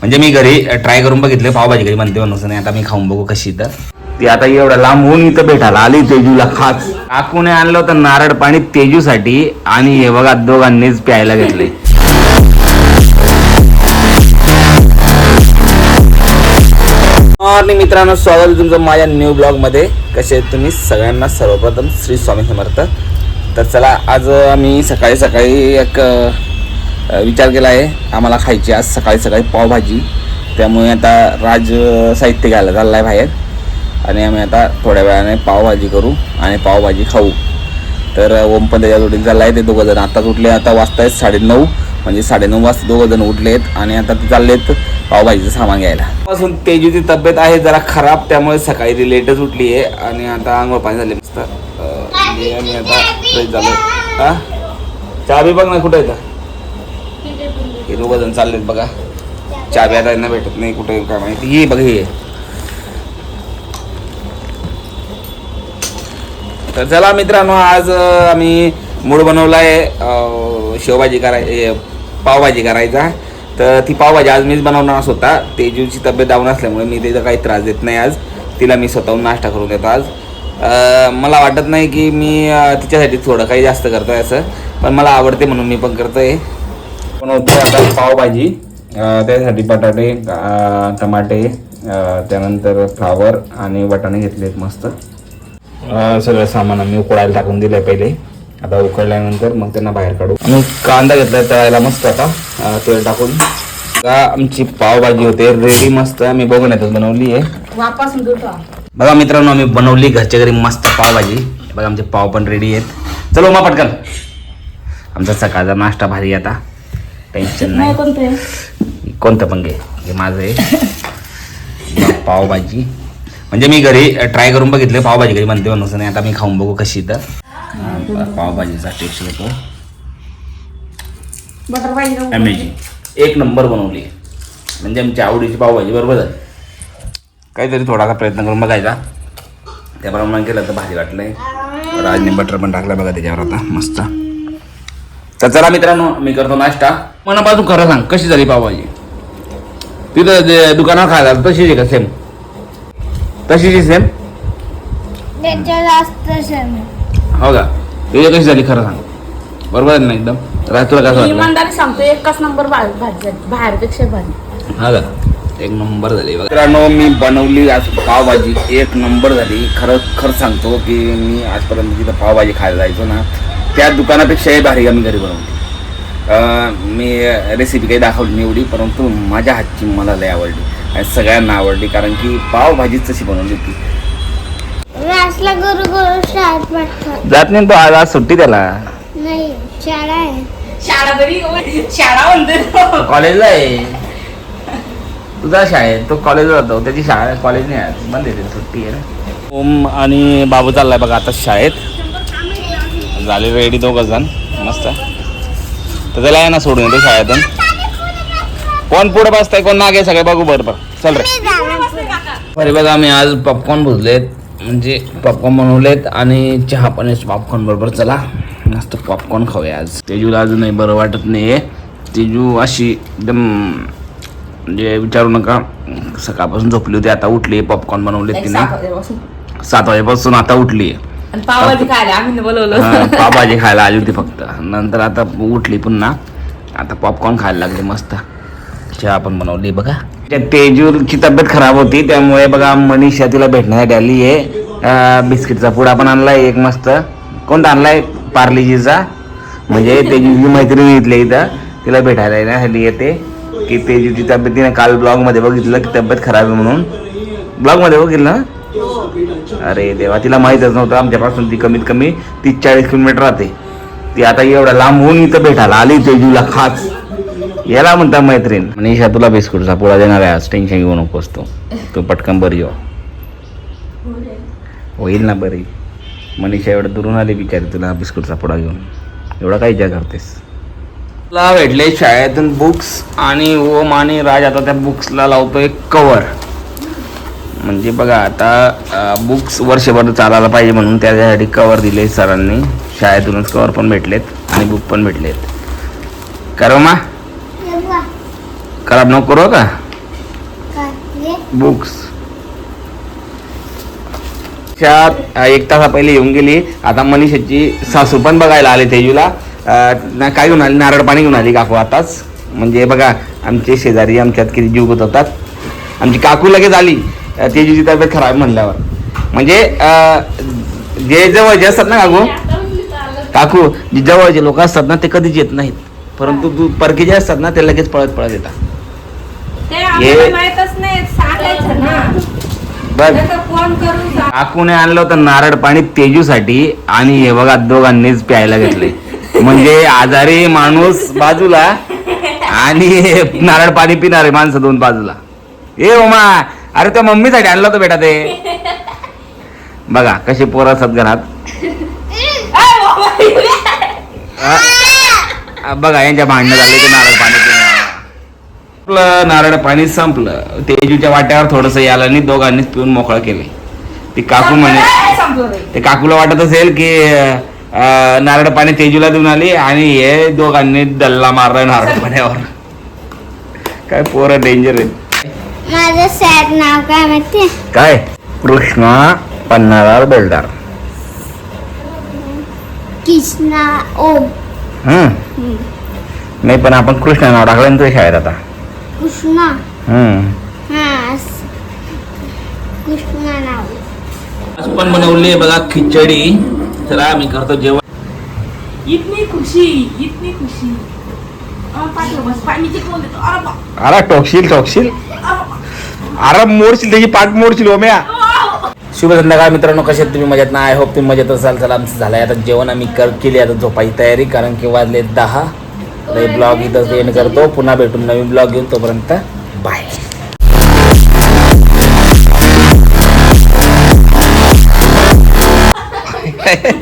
म्हणजे मी घरी ट्राय करून बघितले पावभाजी घरी म्हणते म्हणून. नाही आता मी खाऊन बघू कशी तर. ती आता एवढं लांबून इथं भेटायला आली तेजूला खास. काकूने आणलं होतं नारळ पाणी तेजूसाठी आणि हे बघा दोघांनीच प्यायला घेतले मॉर्निंग मित्रांनो स्वागत तुमचं माझ्या न्यू ब्लॉगमध्ये. कसे तुम्ही? सगळ्यांना सर्वप्रथम श्री स्वामी समर्थ. तर चला आज आम्ही सकाळी सकाळी एक विचार केला आहे. आम्हाला खायची आज सकाळी सकाळी पावभाजी त्यामुळे आता राज साहित्य घ्यायला चाललं आहे बाहेर. आणि आम्ही आता थोड्या वेळाने पावभाजी करू आणि पावभाजी खाऊ. तर ओम पण त्याच्या जोडीने चालला आहे ते दोघं जण आत्ताच उठले. आता वाजता आहेत साडेनऊ. म्हणजे साडेनऊ वाजता दोघं जण उठलेत. आणि आता ते चालले आहेत पावभाजीचं सामान घ्यायला. पासून तेजीची तब्येत आहे जरा खराब. त्यामुळे सकाळी ती लेटच उठली आहे. आणि आता अंघोळ पाणी झाले मस्त. म्हणजे आम्ही आता फ्रेश हां? चहा बी बघ ना कुठे येतं हे दोघं जण चाललेत बघा. चाबी आता यांना भेटत नाही कुठे काय माहिती. ही बघ हे. तर चला मित्रांनो आज आम्ही मूड बनवला आहे शेवभाजी कराय पावभाजी करायचा. तर ती पावभाजी आज मीच बनवणार होता तेजूची तब्येत डाऊन असल्यामुळे मी तिचा काही त्रास देत नाही आज. तिला मी स्वतःहून नाश्ता करून देतो आज. मला वाटत नाही की मी तिच्यासाठी थोडं काही जास्त करतोय असं. पण मला आवडते म्हणून मी पण करतोय. बनवतो आता पावभाजी त्यासाठी बटाटे टमाटे त्यानंतर फ्लावर आणि वाटाणे घेतलेत मस्त. सगळं सामान आम्ही उकळायला टाकून दिलंय पहिले. आता उकळल्यानंतर मग त्यांना बाहेर काढू. आणि कांदा घेतलाय तळायला मस्त आता. तेल टाकून. आमची पावभाजी होते. रेडी मस्त. आम्ही बघून येतच बनवली आहे. बघा मित्रांनो आम्ही बनवली घरच्या घरी मस्त पावभाजी. बघा आमचे पाव पण रेडी आहेत. चलो मग पटकन. आमचा सकाळचा नाश्ता भारी आता. टेन्शन नाही कोणते कोणतं पण घे. हे माझं आहे. पावभाजी. म्हणजे मी घरी ट्राय करून बघितले पावभाजी घरी म्हणते म्हणून. नाही आता मी खाऊन बघू कशी तर. पावभाजीचा टेस्ट घेतो बटर पाहिजे अमेझिंग एक नंबर बनवली. म्हणजे आमच्या आवडीची पावभाजी बरोबर झाली. काहीतरी थोडासा प्रयत्न करून बघायचा. त्याप्रमाणे केलं तर भारी वाटलंय. राजने बटर पण टाकलं बघा त्याच्यावर आता मस्त. तर चला मित्रांनो मी करतो नाश्ता. मनापासून खरं सांग कशी झाली पावभाजी? तिथं जे दुकानावर खायला तशीच आहे का सेम तशीच आहे सेम हो का? तुझी कशी झाली खरं सांग. बरोबर आहे ना एकदम? राज तुला कसं इमानदारी सांगतो एकच नंबर बाहेरपेक्षा भाजी हा का? एक नंबर झाली. मित्रांनो मी बनवली आज पावभाजी. एक नंबर झाली. खरं खरं सांगतो की मी आजपर्यंत जिथं पावभाजी खायला जायचो ना. त्या दुकानापेक्षाही भारी आम्ही घरी बनवली अं, मी रेसिपी काही दाखवली नाही एवढी परंतु माझ्या हातची मला लय आवडली आणि सगळ्यांना आवडली कारण की पावभाजीच तशी बनवली होती. रासला गुरु गुरु शाळेत पाठवत जात नाही तो आज आज सुट्टी त्याला. नाही शाळा आहे. शाळा तरी शाळा म्हणते कॉलेजला आहे. तुझा शाळेत तो कॉलेजला जातो त्याची शाळा कॉलेज नाही आहे बंद आहे त्याची सुट्टी आहे ना. ओम आणि बाबू चाललाय बघा आता शाळेत. झाले रेडी दोघं जण. मस्त. तर त्याला आहे ना सोडून येतो शाळेतून. कोण पुढे बसताय कोण मागे सगळे बघू बरं बरं. चल रे. अरे बघा आम्ही आज पॉपकॉर्न भुजलेत. म्हणजे पॉपकॉर्न बनवलेत आणि चहा पण पॉपकॉर्न बरोबर. चला मस्त पॉपकॉर्न खाऊया आज. तेजूला अजूनही बरं वाटत नाहीये. तेजू अशी एकदम म्हणजे विचारू नका. सकाळपासून झोपली होती आता उठली. पॉपकॉर्न बनवले तिने. सात वाजेपासून. आता उठली आणि पावभाजी खायला आम्ही बोलवलं. पावभाजी खायला आली होती फक्त. नंतर आता उठली पुन्हा. आता पॉपकॉर्न खायला लागली मस्त. चहा पण बनवली बघा. त्या तेजूची तब्येत खराब होती त्यामुळे बघा मनीषा तिला भेटण्यासाठी आली आहे बिस्किटचा पुडा पण आणलाय एक मस्त. कोणता आणलाय? पार्लीजीचा. म्हणजे तेजूची मैत्रीण इथल्या इथं तिला भेटायला येण्यासाठी येते. की तेजूची तब्येत तिने काल ब्लॉगमध्ये बघितलं की तब्येत खराब आहे म्हणून. ब्लॉगमध्ये बघितलं ना? अरे देवा तिला माहीतच नव्हतं. आमच्यापासून ती कमीत कमी तीस चाळीस किलोमीटर राहते. ती आता एवढ्या लांबून इथं भेटायला आली तेजूला खास. याला म्हणता मैत्रीण. मनीषा तुला बिस्कुटचा पोळा देणार आहे आज. टेन्शन घेऊ नकोस तू. तू पटकन बरी हो. होईल ना बरी. मनीषा एवढं दुरून आली बिचारी तुला बिस्कुटचा पोळा घेऊन. एवढा काय विचार करतेस? तुला भेटले शाळेतून बुक्स आणि ओम आणि राज आता त्या बुक्सला लावतोय कवर म्हणजे बघा आता बुक्स वर्षभर चालायला पाहिजे म्हणून त्याच्यासाठी कवर दिले सरांनी. शाळेतूनच कवर पण भेटलेत आणि बुक पण भेटलेत. करो मा. खराब नको करू का? बुक्स एक तासा पहिले येऊन गेली. आता मनीषाची सासू पण बघायला आले तेजूला. काय घेऊन आली? नारळ पाणी घेऊन आली काकू आताच. म्हणजे बघा आमचे शेजारी आमच्यात किती जीव गुतवतात. आमची काकू लगेच आली. तेजूची तब्येत खराब म्हणल्यावर. म्हणजे जे जवळचे असतात ना काकू? काकू जे जवळचे लोक असतात ना ते कधीच येत नाहीत. परंतु दू परके जे असतात ना ते लगेच पळत पळत येतात. ते काकूने आणलं होतं नारळ पाणी तेजूसाठी आणि हे बघा दोघांनीच प्यायला घेतले. म्हणजे आजारी माणूस बाजूला आणि नारळ पाणी पिणारे माणसं दोन बाजूला. ए ओमा अरे त्या मम्मीसाठी आणलं होतं बेटा ते. बघा कसे पोरं असतात घरात. बघा यांच्या भांडणं झाले ते नारळ पाणी. आपलं नारळ पाणी संपलं. तेजूच्या वाट्यावर थोडस याला आणि दोघांनीच पिऊन मोकळं केले. ती काकू म्हणे संपलं. ते काकूला वाटत असेल की अं, नारळ पाणी तेजूला देऊन आली आणि हे दोघांनी दल्ला मारलाय नारळ पाण्यावर. काय पोरं डेंजर आहेत. माझं सॅड नाव काय माहिती काय? कृष्णा पन्नालाल बेलदार. कृष्णा ओम. हम्म. नाही पण आपण कृष्णा नाव टाकलं ना तुझ्या शाळेत आता. कृष्णा? हम्म. हा स- कृष्णा नाव. आज पण बनवली बघा खिचडी. चला आम्ही करतो जेवण. इतनी खुशी इतनी खुशी. अरे टोकशील टोकशील. अरे मोडशील त्याची पाठ मोडशील ओम्या शुभ संध्याकाळ मित्रांनो कसे तुम्ही? मजेत ना? आय होप तुम्ही मजेत असाल. चला आमचं झालंय आता जेवण. आम्ही कर केली आता झोपायची तयारी कारण की वाजले दहा. ब्लॉग इथं एंड करतो. पुन्हा भेटून नवीन ब्लॉग घेऊन तोपर्यंत. बाय